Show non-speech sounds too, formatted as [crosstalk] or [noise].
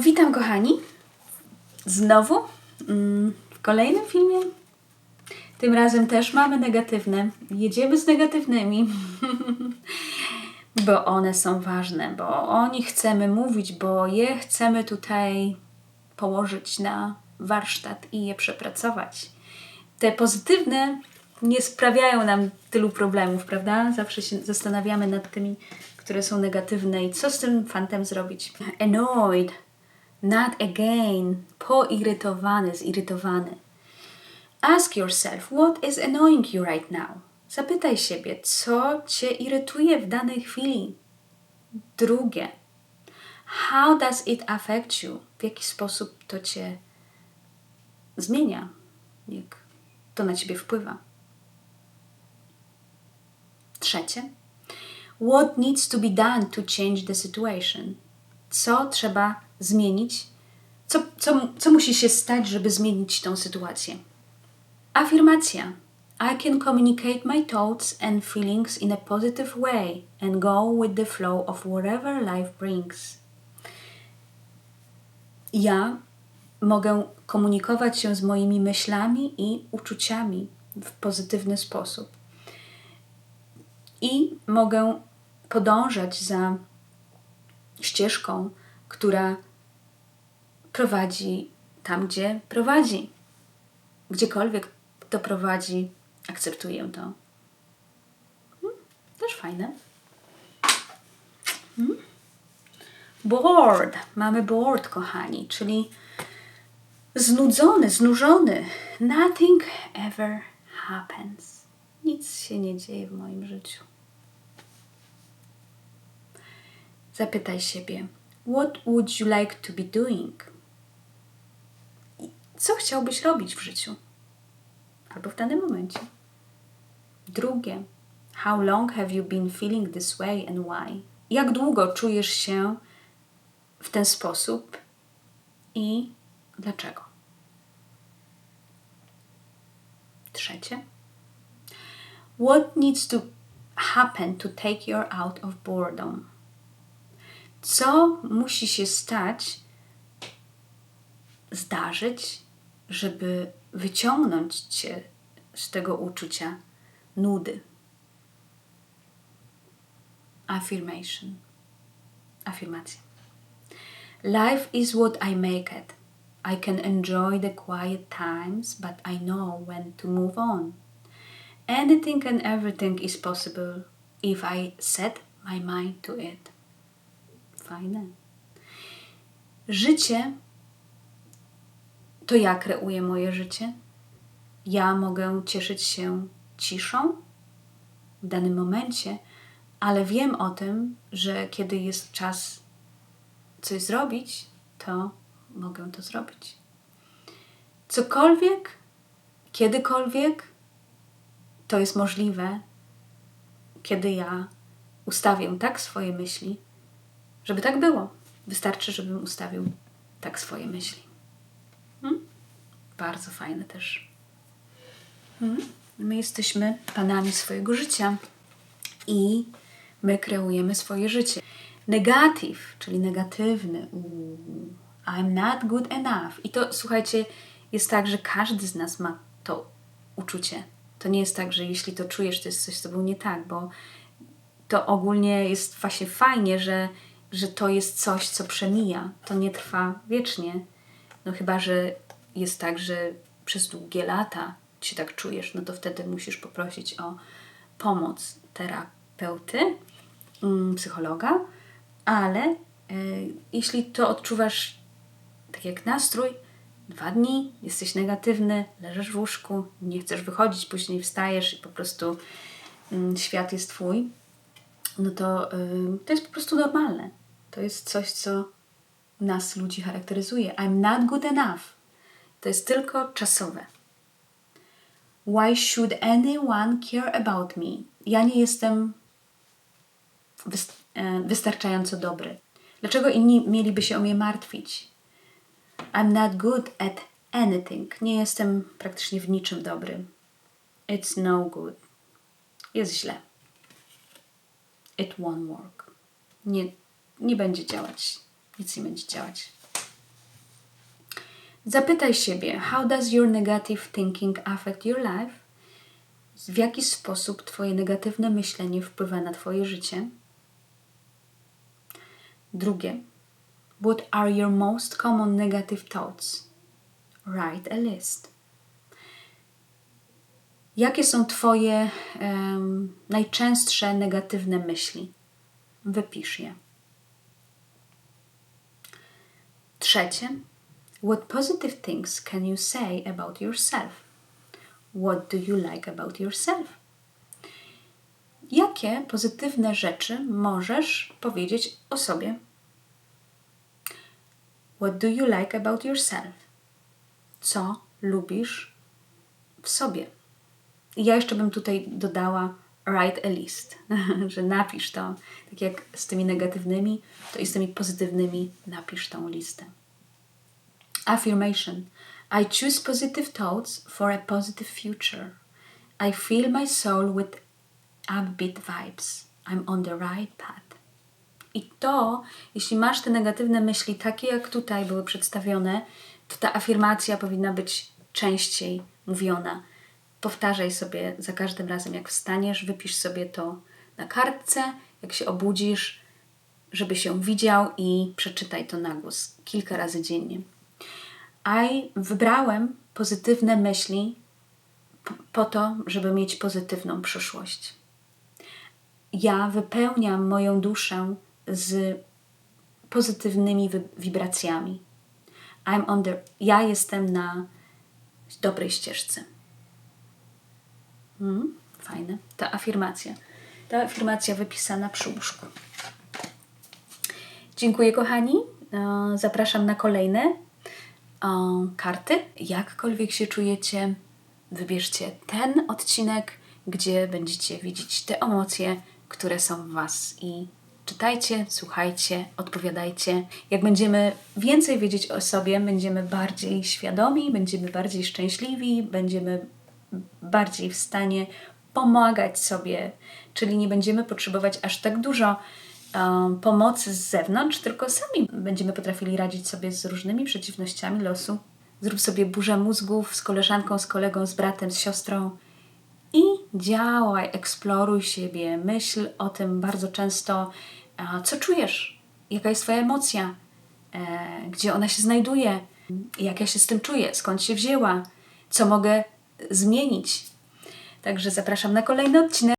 Witam kochani. Znowu mm, w kolejnym filmie. Tym razem też mamy negatywne. Jedziemy z negatywnymi, [laughs] bo one są ważne, bo o nich chcemy mówić, bo je chcemy tutaj położyć na warsztat i je przepracować. Te pozytywne nie sprawiają nam tylu problemów, prawda? Zawsze się zastanawiamy nad tymi, które są negatywne i co z tym fantem zrobić. Annoyed, not again, poirytowany, zirytowany. Ask yourself, what is annoying you right now? Zapytaj siebie, co cię irytuje w danej chwili. Drugie, how does it affect you? W jaki sposób to cię zmienia? Jak to na ciebie wpływa? Trzecie, what needs to be done to change the situation? Co trzeba zmienić? Co, co, co musi się stać, żeby zmienić tą sytuację? Afirmacja. I can communicate my thoughts and feelings in a positive way and go with the flow of whatever life brings. Ja mogę komunikować się z moimi myślami i uczuciami w pozytywny sposób. I mogę podążać za ścieżką, która prowadzi tam, gdzie prowadzi. Gdziekolwiek to prowadzi, akceptuję to. Hmm, też fajne. Hmm. Bored. Mamy bored, kochani, czyli znudzony, znużony. Nothing ever happens. Nic się nie dzieje w moim życiu. Zapytaj siebie, what would you like to be doing? Co chciałbyś robić w życiu? Albo w danym momencie. Drugie, how long have you been feeling this way and why? Jak długo czujesz się w ten sposób i dlaczego? Trzecie, what needs to happen to take you out of boredom? Co musi się stać, zdarzyć, żeby wyciągnąć cię z tego uczucia nudy? Affirmation. Afirmacja. Life is what I make it. I can enjoy the quiet times, but I know when to move on. Anything and everything is possible if I set my mind to it. Fajne. Życie to ja kreuję moje życie. Ja mogę cieszyć się ciszą w danym momencie, ale wiem o tym, że kiedy jest czas coś zrobić, to mogę to zrobić. Cokolwiek, kiedykolwiek, to jest możliwe, kiedy ja ustawię tak swoje myśli, żeby tak było. Wystarczy, żebym ustawił tak swoje myśli. Hmm? Bardzo fajne też. Hmm? My jesteśmy panami swojego życia i my kreujemy swoje życie. Negatyw, czyli negatywny. I'm not good enough. I to słuchajcie, jest tak, że każdy z nas ma to uczucie. To nie jest tak, że jeśli to czujesz, to jest coś z tobą nie tak, bo to ogólnie jest właśnie fajnie, że, że to jest coś, co przemija. To nie trwa wiecznie. No chyba, że jest tak, że przez długie lata się tak czujesz, no to wtedy musisz poprosić o pomoc terapeuty, mm, psychologa, ale y, jeśli to odczuwasz tak jak nastrój, dwa dni, jesteś negatywny, leżysz w łóżku, nie chcesz wychodzić, później wstajesz i po prostu y, świat jest twój, no to y, to jest po prostu normalne. To jest coś, co nas ludzi charakteryzuje. I'm not good enough. To jest tylko czasowe. Why should anyone care about me? Ja nie jestem wystarczająco dobry. Dlaczego inni mieliby się o mnie martwić? I'm not good at anything. Nie jestem praktycznie w niczym dobry. It's no good. Jest źle. It won't work. Nie, nie będzie działać. Nic nie będzie działać. Zapytaj siebie, how does your negative thinking affect your life? W jaki sposób Twoje negatywne myślenie wpływa na Twoje życie? Drugie, what are your most common negative thoughts? Write a list. Jakie są Twoje em, najczęstsze negatywne myśli? Wypisz je. Trzecie, what positive things can you say about yourself? What do you like about yourself? Jakie pozytywne rzeczy możesz powiedzieć o sobie? What do you like about yourself? Co lubisz w sobie? I ja jeszcze bym tutaj dodała write a list, [laughs] że napisz to, tak jak z tymi negatywnymi, to i z tymi pozytywnymi napisz tą listę. Affirmation. I choose positive thoughts for a positive future. I fill my soul with upbeat vibes. I'm on the right path. I to, jeśli masz te negatywne myśli, takie jak tutaj były przedstawione, to ta afirmacja powinna być częściej mówiona. Powtarzaj sobie za każdym razem, jak wstaniesz, wypisz sobie to na kartce, jak się obudzisz, żeby się widział i przeczytaj to na głos kilka razy dziennie. I wybrałem pozytywne myśli po to, żeby mieć pozytywną przyszłość. Ja wypełniam moją duszę z pozytywnymi wi- wibracjami. I'm on the, ja jestem na dobrej ścieżce. Mm, fajne. Ta afirmacja. Ta afirmacja wypisana przy łóżku. Dziękuję, kochani. E, Zapraszam na kolejne e, karty. Jakkolwiek się czujecie, wybierzcie ten odcinek, gdzie będziecie widzieć te emocje, które są w Was i czytajcie, słuchajcie, odpowiadajcie. Jak będziemy więcej wiedzieć o sobie, będziemy bardziej świadomi, będziemy bardziej szczęśliwi, będziemy bardziej w stanie pomagać sobie, czyli nie będziemy potrzebować aż tak dużo um, pomocy z zewnątrz, tylko sami będziemy potrafili radzić sobie z różnymi przeciwnościami losu. Zrób sobie burzę mózgów z koleżanką, z kolegą, z bratem, z siostrą i działaj, eksploruj siebie, myśl o tym bardzo często, co czujesz, jaka jest Twoja emocja, e, gdzie ona się znajduje, jak ja się z tym czuję, skąd się wzięła, co mogę zmienić. Także zapraszam na kolejny odcinek.